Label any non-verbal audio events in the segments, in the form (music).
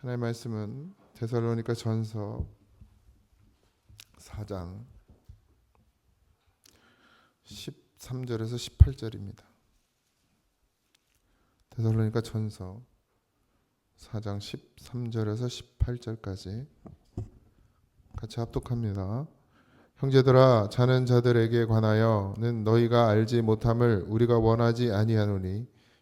하나님의 말씀은 데살로니가 전서 4장 13절에서 18절입니다. 데살로니가 전서 4장 13절에서 18절까지 같이 합독합니다. 형제들아 자는 자들에게 관하여는 너희가 알지 못함을 우리가 원하지 아니하노니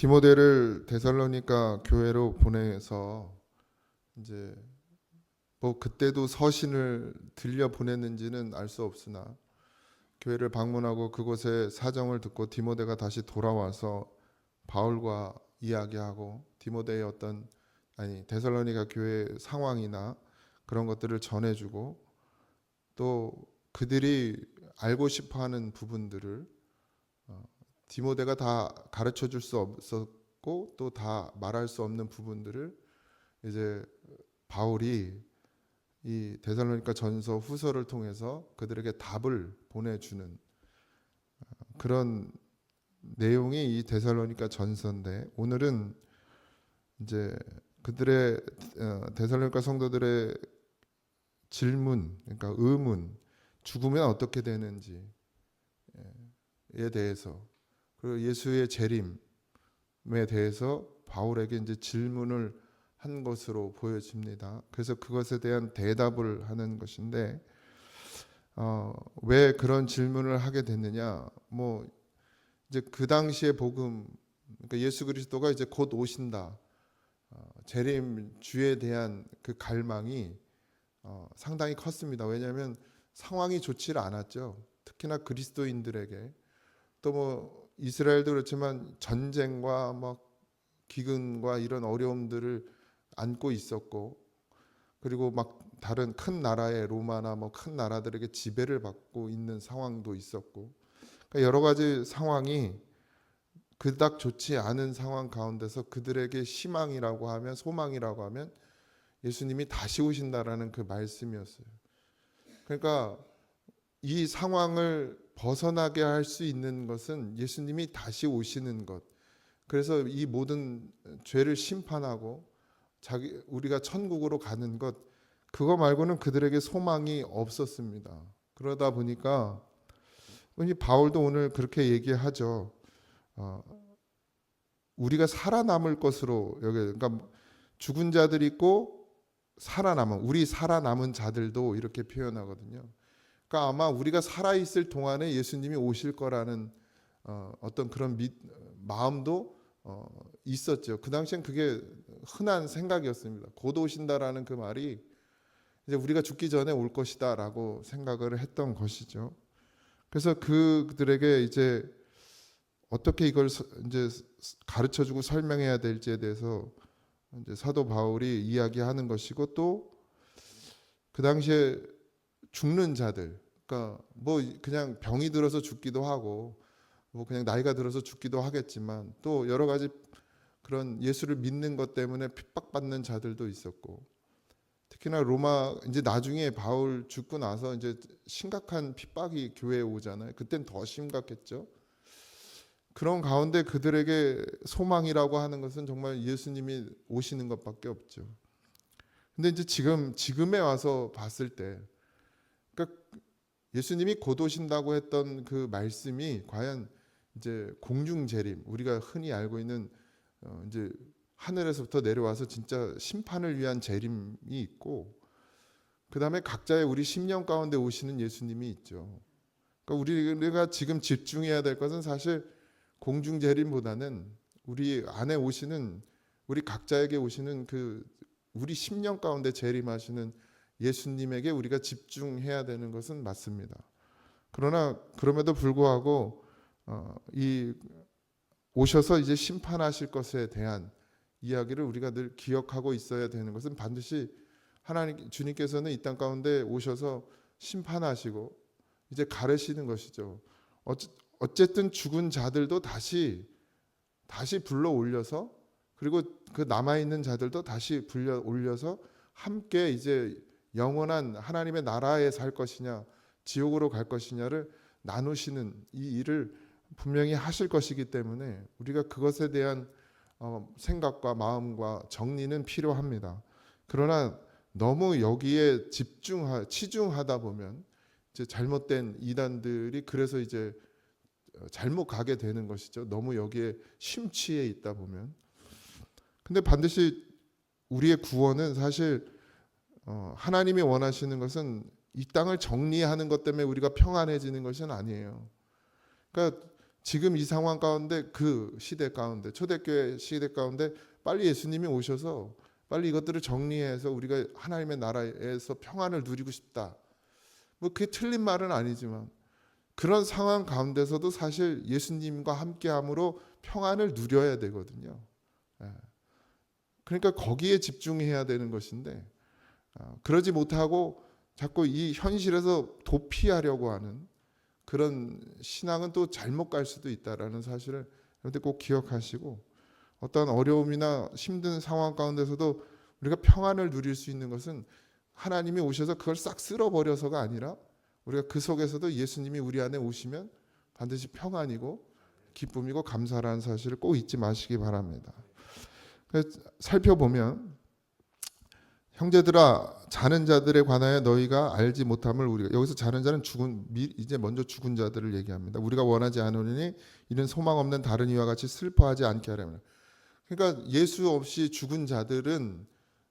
디모데를 데살로니가 교회로 보내서 이제 뭐 그때도 서신을 들려 보냈는지는 알 수 없으나 교회를 방문하고 그곳의 사정을 듣고 디모데가 다시 돌아와서 바울과 이야기하고 디모데의 어떤 아니 데살로니가 교회 상황이나 그런 것들을 전해주고 또 그들이 알고 싶어하는 부분들을 어, 디모데가 다 가르쳐 줄 수 없었고 또 다 말할 수 없는 부분들을 이제 바울이 이 데살로니가 전서 후서를 통해서 그들에게 답을 보내주는 어, 그런 내용이 이 데살로니가 전서인데 오늘은 이제 그들의 어, 데살로니가 성도들의 질문, 그러니까 의문, 죽으면 어떻게 되는지에 대해서 그리고 예수의 재림에 대해서 바울에게 이제 질문을 한 것으로 보여집니다. 그래서 그것에 대한 대답을 하는 것인데 어, 왜 그런 질문을 하게 됐느냐? 뭐 이제 그 당시의 복음, 그러니까 예수 그리스도가 이제 곧 오신다. 어, 재림 주에 대한 그 갈망이 어, 상당히 컸습니다. 왜냐하면 상황이 좋지 않았죠. 특히나 그리스도인들에게 또 뭐 이스라엘도 그렇지만 전쟁과 막 기근과 이런 어려움들을 안고 있었고 그리고 막 다른 큰 나라의 로마나 뭐 큰 나라들에게 지배를 받고 있는 상황도 있었고 그러니까 여러 가지 상황이 그닥 좋지 않은 상황 가운데서 그들에게 희망이라고 하면 소망이라고 하면 예수님이 다시 오신다라는 그 말씀이었어요. 그러니까 이 상황을 벗어나게 할 수 있는 것은 예수님이 다시 오시는 것. 그래서 이 모든 죄를 심판하고 자기 우리가 천국으로 가는 것 그거 말고는 그들에게 소망이 없었습니다. 그러다 보니까 이 바울도 오늘 그렇게 얘기하죠. 어, 우리가 살아남을 것으로 여기 그러니까 죽은 자들 있고 살아남은 우리 살아남은 자들도 이렇게 표현하거든요. 그러니까 아마 우리가 살아 있을 동안에 예수님이 오실 거라는 어, 어떤 그런 미, 마음도 어, 있었죠. 그 당시엔 그게 흔한 생각이었습니다. 곧 오신다라는 그 말이 이제 우리가 죽기 전에 올 것이다라고 생각을 했던 것이죠. 그래서 그들에게 이제 어떻게 이걸 이제 가르쳐 주고 설명해야 될지에 대해서 이제 사도 바울이 이야기하는 것이고 또 그 당시에 죽는 자들, 그러니까 뭐 그냥 병이 들어서 죽기도 하고 뭐 그냥 나이가 들어서 죽기도 하겠지만 또 여러 가지 그런 예수를 믿는 것 때문에 핍박받는 자들도 있었고 특히나 로마 이제 나중에 바울 죽고 나서 이제 심각한 핍박이 교회에 오잖아요. 그땐 더 심각했죠. 그런 가운데 그들에게 소망이라고 하는 것은 정말 예수님이 오시는 것밖에 없죠. 근데 이제 지금 지금에 와서 봤을 때 예수님이 곧 오신다고 했던 그 말씀이 과연 이제 공중 재림 우리가 흔히 알고 있는 어 이제 하늘에서부터 내려와서 진짜 심판을 위한 재림이 있고 그 다음에 각자의 우리 심령 가운데 오시는 예수님이 있죠. 그러니까 우리가 지금 집중해야 될 것은 사실 공중 재림보다는 우리 안에 오시는 우리 각자에게 오시는 그 우리 심령 가운데 재림하시는 예수님에게 우리가 집중해야 되는 것은 맞습니다. 그러나 그럼에도 불구하고 어, 이 오셔서 이제 심판하실 것에 대한 이야기를 우리가 늘 기억하고 있어야 되는 것은 반드시 하나님 주님께서는 이 땅 가운데 오셔서 심판하시고 이제 가르시는 것이죠. 어쨌든 죽은 자들도 다시 다시 불러 올려서 그리고 그 남아 있는 자들도 다시 불려 올려서 함께 이제 영원한 하나님의 나라에 살 것이냐 지옥으로 갈 것이냐를 나누시는 이 일을 분명히 하실 것이기 때문에 우리가 그것에 대한 어, 생각과 마음과 정리는 필요합니다. 그러나 너무 여기에 집중하 치중하다 보면 이제 잘못된 이단들이 그래서 이제 어, 잘못 가게 되는 것이죠. 너무 여기에 심취해 있다 보면. 근데 반드시 우리의 구원은 사실 어, 하나님이 원하시는 것은 이 땅을 정리하는 것 때문에 우리가 평안해지는 것은 아니에요. 그러니까 지금 이 상황 가운데 그 시대 가운데 초대교회 시대 가운데 빨리 예수님이 오셔서 빨리 이것들을 정리해서 우리가 하나님의 나라에서 평안을 누리고 싶다. 뭐 그게 틀린 말은 아니지만 그런 상황 가운데서도 사실 예수님과 함께함으로 평안을 누려야 되거든요. 예. 그러니까 거기에 집중해야 되는 것인데 아, 그러지 못하고 자꾸 이 현실에서 도피하려고 하는 그런 신앙은 또 잘못 갈 수도 있다라는 사실을 여러분들 꼭 기억하시고 어떤 어려움이나 힘든 상황 가운데서도 우리가 평안을 누릴 수 있는 것은 하나님이 오셔서 그걸 싹 쓸어버려서가 아니라 우리가 그 속에서도 예수님이 우리 안에 오시면 반드시 평안이고 기쁨이고 감사라는 사실을 꼭 잊지 마시기 바랍니다. 살펴보면 형제들아 자는 자들에 관하여 너희가 알지 못함을 우리가 여기서 자는 자는 죽은 미, 이제 먼저 죽은 자들을 얘기합니다. 우리가 원하지 않으니 이는 소망 없는 다른 이와 같이 슬퍼하지 않게 하려면 그러니까 예수 없이 죽은 자들은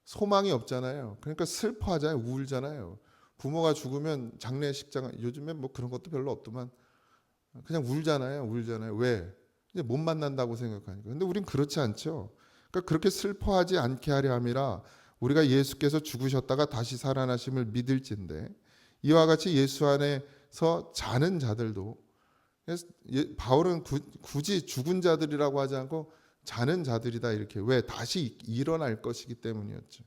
소망이 없잖아요. 그러니까 슬퍼하잖아요. 우울잖아요. 부모가 죽으면 장례식장 요즘에 뭐 그런 것도 별로 없더만 그냥 울잖아요. 울잖아요. 왜? 이제 못 만난다고 생각하니까. 근데 우린 그렇지 않죠. 그러니까 그렇게 슬퍼하지 않게 하려 함이라 우리가 예수께서 죽으셨다가 다시 살아나심을 믿을진데 이와 같이 예수 안에서 자는 자들도 예, 바울은 구, 굳이 죽은 자들이라고 하지 않고 자는 자들이다 이렇게 왜 다시 일어날 것이기 때문이었죠.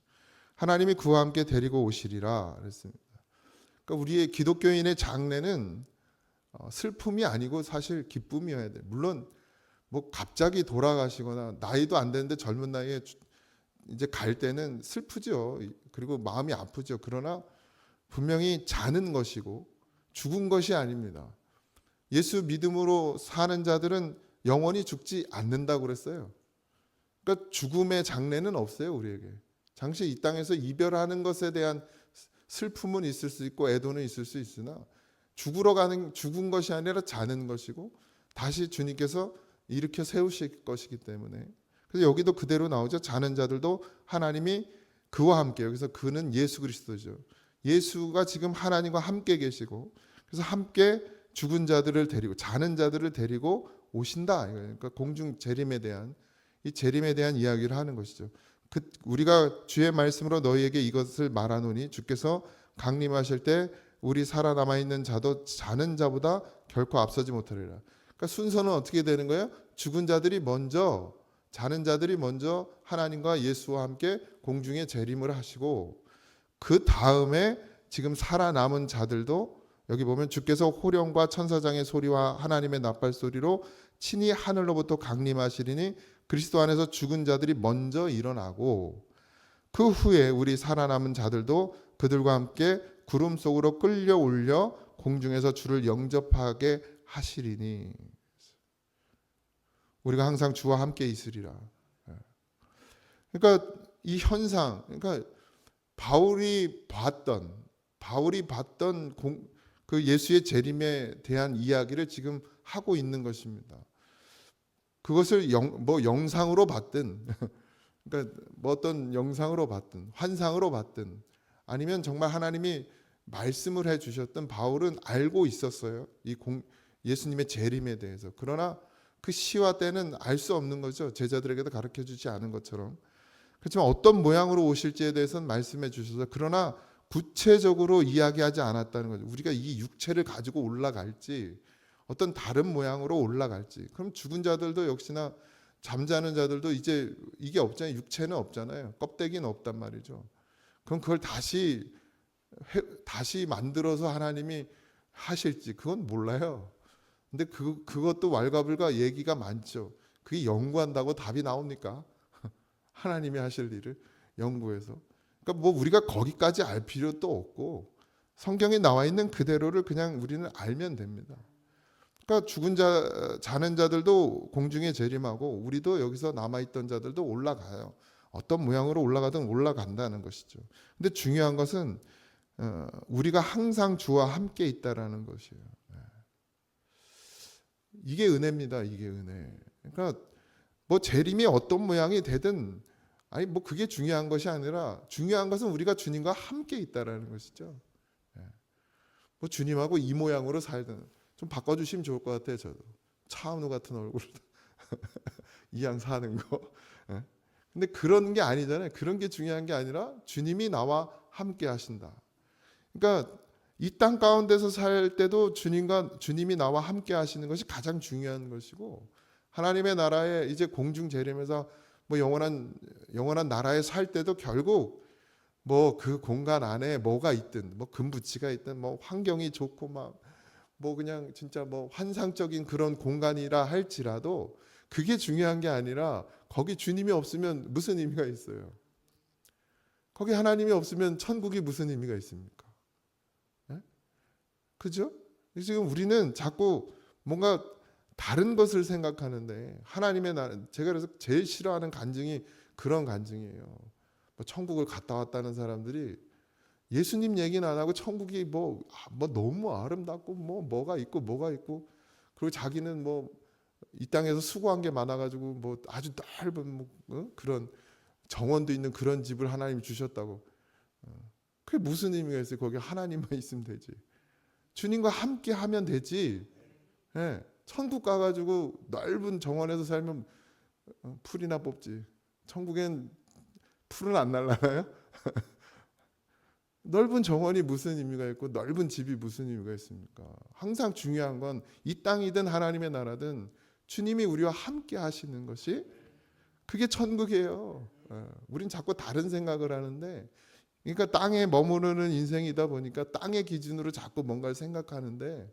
하나님이 그와 함께 데리고 오시리라 그랬습니다. 그러니까 우리의 기독교인의 장래는 어, 슬픔이 아니고 사실 기쁨이어야 돼. 물론 뭐 갑자기 돌아가시거나 나이도 안 되는데 젊은 나이에 이제 갈 때는 슬프죠. 그리고 마음이 아프죠. 그러나 분명히 자는 것이고 죽은 것이 아닙니다. 예수 믿음으로 사는 자들은 영원히 죽지 않는다고 그랬어요. 그러니까 죽음의 장래는 없어요, 우리에게. 당시 이 땅에서 이별하는 것에 대한 슬픔은 있을 수 있고 애도는 있을 수 있으나 죽으러 가는 죽은 것이 아니라 자는 것이고 다시 주님께서 일으켜 세우실 것이기 때문에 그래서 여기도 그대로 나오죠. 자는 자들도 하나님이 그와 함께 여기서 그는 예수 그리스도죠. 예수가 지금 하나님과 함께 계시고 그래서 함께 죽은 자들을 데리고 자는 자들을 데리고 오신다. 그러니까 공중 재림에 대한 이 재림에 대한 이야기를 하는 것이죠. 그 우리가 주의 말씀으로 너희에게 이것을 말하노니 주께서 강림하실 때 우리 살아남아 있는 자도 자는 자보다 결코 앞서지 못하리라. 그러니까 순서는 어떻게 되는 거예요? 죽은 자들이 먼저 자는 자들이 먼저 하나님과 예수와 함께 공중에 재림을 하시고 그 다음에 지금 살아남은 자들도 여기 보면 주께서 호령과 천사장의 소리와 하나님의 나팔 소리로 친히 하늘로부터 강림하시리니 그리스도 안에서 죽은 자들이 먼저 일어나고 그 후에 우리 살아남은 자들도 그들과 함께 구름 속으로 끌려 올려 공중에서 주를 영접하게 하시리니 우리가 항상 주와 함께 있으리라. 예. 그러니까 이 현상, 그러니까 바울이 봤던 바울이 봤던 공, 그 예수의 재림에 대한 이야기를 지금 하고 있는 것입니다. 그것을 영, 뭐 영상으로 봤든, (laughs) 그러니까 뭐 어떤 영상으로 봤든, 환상으로 봤든, 아니면 정말 하나님이 말씀을 해 주셨던 바울은 알고 있었어요. 이 공, 예수님의 재림에 대해서. 그러나 그 시와 때는 알 수 없는 거죠. 제자들에게도 가르쳐 주지 않은 것처럼. 그렇지만 어떤 모양으로 오실지에 대해서는 말씀해 주셔서 그러나 구체적으로 이야기하지 않았다는 거죠. 우리가 이 육체를 가지고 올라갈지 어떤 다른 모양으로 올라갈지. 그럼 죽은 자들도 역시나 잠자는 자들도 이제 이게 없잖아요. 육체는 없잖아요. 껍데기는 없단 말이죠. 그럼 그걸 다시 회, 다시 만들어서 하나님이 하실지 그건 몰라요. 근데 그 그것도 왈가불가 얘기가 많죠. 그게 연구한다고 답이 나옵니까? (laughs) 하나님이 하실 일을 연구해서. 그러니까 뭐 우리가 거기까지 알 필요도 없고 성경에 나와 있는 그대로를 그냥 우리는 알면 됩니다. 그러니까 죽은 자 자는 자들도 공중에 재림하고 우리도 여기서 남아 있던 자들도 올라가요. 어떤 모양으로 올라가든 올라간다는 것이죠. 근데 중요한 것은 어, 우리가 항상 주와 함께 있다라는 것이에요. 네. 이게 은혜입니다. 이게 은혜. 그러니까 뭐 재림이 어떤 모양이 되든 아니 뭐 그게 중요한 것이 아니라 중요한 것은 우리가 주님과 함께 있다라는 것이죠. 예. 뭐 주님하고 이 모양으로 살든 좀 바꿔주시면 좋을 것 같아요. 저도 차은우 같은 얼굴 (laughs) 이양 사는 거. 예. 근데 그런 게 아니잖아요. 그런 게 중요한 게 아니라 주님이 나와 함께 하신다. 그러니까 이 땅 가운데서 살 때도 주님과 주님이 나와 함께 하시는 것이 가장 중요한 것이고 하나님의 나라에 이제 공중 재림에서 뭐 영원한 영원한 나라에 살 때도 결국 뭐 그 공간 안에 뭐가 있든 뭐 금붙이가 있든 뭐 환경이 좋고 막 뭐 그냥 진짜 뭐 환상적인 그런 공간이라 할지라도 그게 중요한 게 아니라 거기 주님이 없으면 무슨 의미가 있어요? 거기 하나님이 없으면 천국이 무슨 의미가 있습니까? 예? 그죠? 지금 우리는 자꾸 뭔가 다른 것을 생각하는데 하나님의 나라 제가 그래서 제일 싫어하는 간증이 그런 간증이에요. 뭐 천국을 갔다 왔다는 사람들이 예수님 얘기는 안 하고 천국이 뭐, 아, 뭐 너무 아름답고 뭐 뭐가 있고 뭐가 있고 그리고 자기는 뭐 이 땅에서 수고한 게 많아가지고 뭐 아주 넓은 뭐, 어? 그런 정원도 있는 그런 집을 하나님이 주셨다고. 어. 그게 무슨 의미가 있어요? 거기 하나님만 (laughs) 있으면 되지. 주님과 함께 하면 되지. 예. 천국 가가지고 넓은 정원에서 살면 어, 풀이나 뽑지. 천국엔 풀은 안 날라나요? (laughs) 넓은 정원이 무슨 의미가 있고 넓은 집이 무슨 의미가 있습니까? 항상 중요한 건 이 땅이든 하나님의 나라든 주님이 우리와 함께 하시는 것이 그게 천국이에요. 예, 우린 자꾸 다른 생각을 하는데 그러니까 땅에 머무르는 인생이다 보니까 땅의 기준으로 자꾸 뭔가를 생각하는데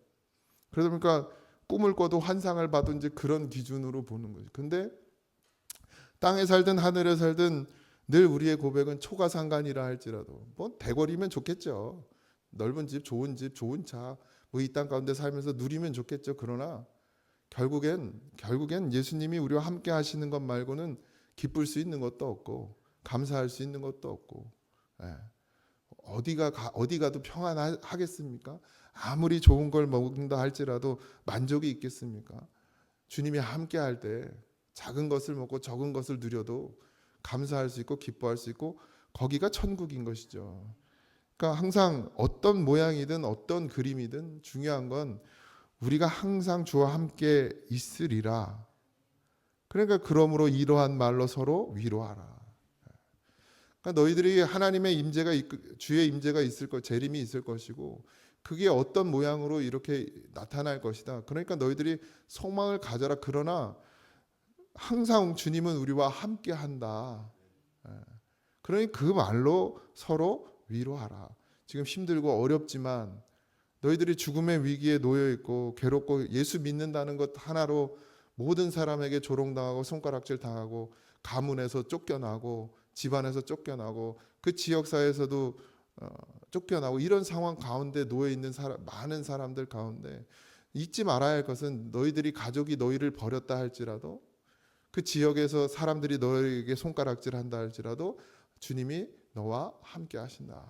그러다 보니까 꿈을 꿔도 환상을 봐도 이제 그런 기준으로 보는 거지. 근데 땅에 살든 하늘에 살든 늘 우리의 고백은 초가상간이라 할지라도 뭐 대거리면 좋겠죠. 넓은 집, 좋은 집, 좋은 차, 뭐 이 땅 가운데 살면서 누리면 좋겠죠. 그러나 결국엔 결국엔 예수님이 우리와 함께 하시는 것 말고는 기쁠 수 있는 것도 없고 감사할 수 있는 것도 없고 예. 어디가 가, 어디 가도 평안하겠습니까? 아무리 좋은 걸 먹는다 할지라도 만족이 있겠습니까? 주님이 함께 할 때 작은 것을 먹고 적은 것을 누려도 감사할 수 있고 기뻐할 수 있고 거기가 천국인 것이죠. 그러니까 항상 어떤 모양이든 어떤 그림이든 중요한 건 우리가 항상 주와 함께 있으리라. 그러니까 그러므로 이러한 말로 서로 위로하라. 그러니까 너희들이 하나님의 임재가 주의 임재가 있을 것, 재림이 있을 것이고 그게 어떤 모양으로 이렇게 나타날 것이다. 그러니까 너희들이 소망을 가져라. 그러나 항상 주님은 우리와 함께 한다. 예. 그러니 그 말로 서로 위로하라. 지금 힘들고 어렵지만 너희들이 죽음의 위기에 놓여 있고 괴롭고 예수 믿는다는 것 하나로 모든 사람에게 조롱당하고 손가락질 당하고 가문에서 쫓겨나고 집안에서 쫓겨나고 그 지역 사회에서도 어, 쫓겨나고 이런 상황 가운데 놓여 있는 사람, 많은 사람들 가운데 잊지 말아야 할 것은 너희들이 가족이 너희를 버렸다 할지라도 그 지역에서 사람들이 너에게 손가락질 한다 할지라도 주님이 너와 함께 하신다.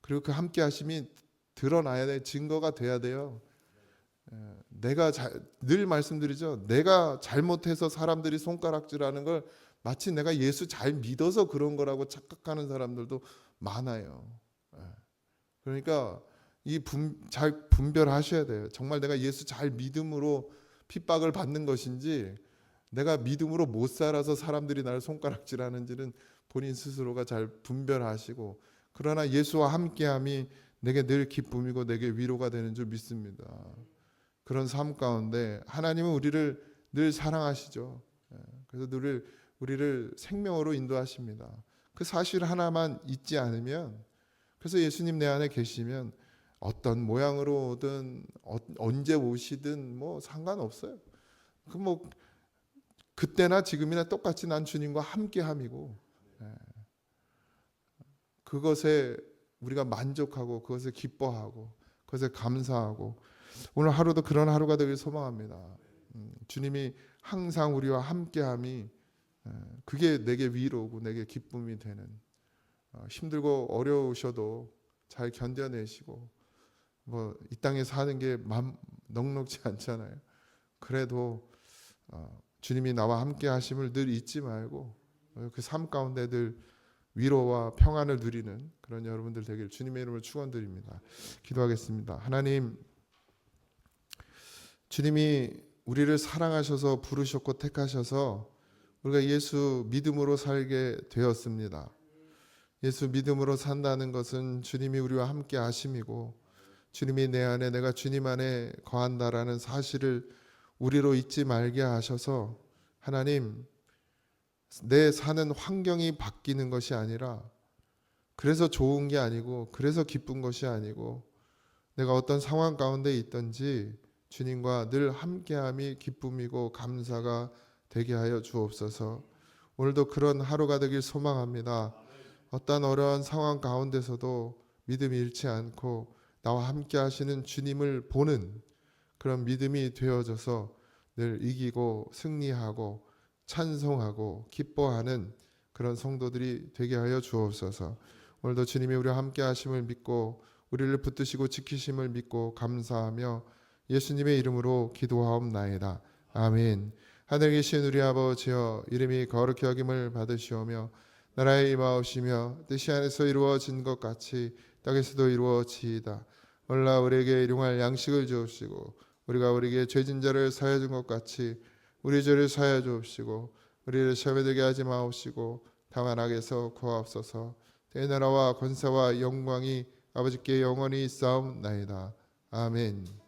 그리고 그 함께 하심이 드러나야 돼 증거가 돼야 돼요. 예, 내가 자, 늘 말씀드리죠. 내가 잘못해서 사람들이 손가락질하는 걸 마치 내가 예수 잘 믿어서 그런 거라고 착각하는 사람들도 많아요. 예. 그러니까 이 잘 분별하셔야 돼요. 정말 내가 예수 잘 믿음으로 핍박을 받는 것인지 내가 믿음으로 못 살아서 사람들이 나를 손가락질하는지는 본인 스스로가 잘 분별하시고 그러나 예수와 함께함이 내게 늘 기쁨이고 내게 위로가 되는 줄 믿습니다. 그런 삶 가운데 하나님은 우리를 늘 사랑하시죠. 예, 그래서 늘 우리를 생명으로 인도하십니다. 그 사실 하나만 잊지 않으면 그래서 예수님 내 안에 계시면 어떤 모양으로든 어- 언제 오시든 뭐 상관없어요. 그 뭐 그때나 지금이나 똑같이 난 주님과 함께함이고 예. 그것에 우리가 만족하고 그것에 기뻐하고 그것에 감사하고 오늘 하루도 그런 하루가 되길 소망합니다. 음, 주님이 항상 우리와 함께함이 예, 그게 내게 위로고 내게 기쁨이 되는 어, 힘들고 어려우셔도 잘 견뎌내시고 뭐 이 땅에 사는 게 맘, 넉넉지 (laughs) 않잖아요. 그래도 어, 주님이 나와 함께 하심을 늘 잊지 말고 그 삶 가운데 늘 위로와 평안을 누리는 그런 여러분들 되길 주님의 이름으로 축원드립니다. 기도하겠습니다. 하나님 주님이 우리를 사랑하셔서 부르셨고 택하셔서 우리가 예수 믿음으로 살게 되었습니다. 예수 믿음으로 산다는 것은 주님이 우리와 함께 하심이고 주님이 내 안에 내가 주님 안에 거한다라는 사실을 우리로 잊지 말게 하셔서 하나님 내 사는 환경이 바뀌는 것이 아니라 그래서 좋은 게 아니고 그래서 기쁜 것이 아니고 내가 어떤 상황 가운데 있든지 주님과 늘 함께함이 기쁨이고 감사가 되게 하여 주옵소서. 오늘도 그런 하루가 되길 소망합니다. 어떤 어려운 상황 가운데서도 믿음이 잃지 않고 나와 함께 하시는 주님을 보는 그런 믿음이 되어져서 늘 이기고 승리하고 찬송하고 기뻐하는 그런 성도들이 되게 하여 주옵소서. 오늘도 주님이 우리와 함께 하심을 믿고 우리를 붙드시고 지키심을 믿고 감사하며 예수님의 이름으로 기도하옵나이다. 아멘. 하늘에 계신 우리 아버지여 이름이 거룩히 여김을 받으시오며 나라의 임하옵시며 뜻이 안에서 이루어진 것 같이 땅에서도 이루어지이다. 올라 우리에게 일용할 양식을 주옵시고 우리가 우리에게 죄진 자를 사하여 준 것 같이 우리 죄를 사하여 주옵시고 우리를 시험에 들게 하지 마옵시고 다만 악에서 구하옵소서 내 나라와 권세와 영광이 아버지께 영원히 있사옵나이다. 아멘.